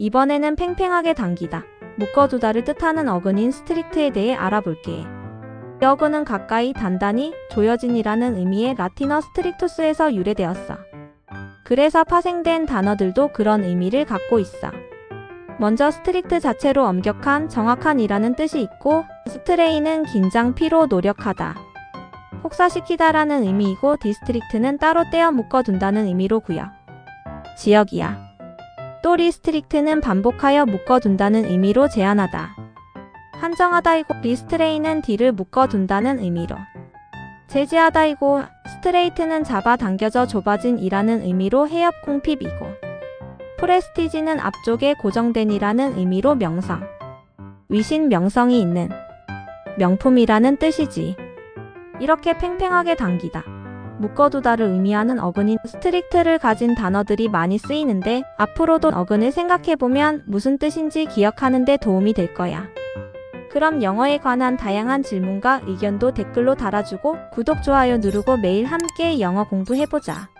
이번에는 팽팽하게 당기다, 묶어두다를 뜻하는 어근인 스트릭트에 대해 알아볼게. 이 어근은 가까이 단단히 조여진이라는 의미의 라틴어 스트릭투스에서 유래되었어. 그래서 파생된 단어들도 그런 의미를 갖고 있어. 먼저 스트릭트 자체로 엄격한, 정확한이라는 뜻이 있고, 스트레이는 긴장, 피로, 노력하다. 혹사시키다라는 의미이고, 디스트릭트는 따로 떼어 묶어둔다는 의미로 구역. 지역이야. 또 리스트릭트는 반복하여 묶어둔다는 의미로 제한하다. 한정하다이고, 리스트레이는 뒤를 묶어둔다는 의미로. 제지하다이고, 스트레이트는 잡아당겨져 좁아진 이라는 의미로 해협 공핍이고, 프레스티지는 앞쪽에 고정된 이라는 의미로 명성. 위신 명성이 있는 명품이라는 뜻이지. 이렇게 팽팽하게 당기다. 묶어두다를 의미하는 어근인 스트릭트를 가진 단어들이 많이 쓰이는데 앞으로도 어근을 생각해보면 무슨 뜻인지 기억하는 데 도움이 될 거야. 그럼 영어에 관한 다양한 질문과 의견도 댓글로 달아주고 구독, 좋아요 누르고 매일 함께 영어 공부해보자.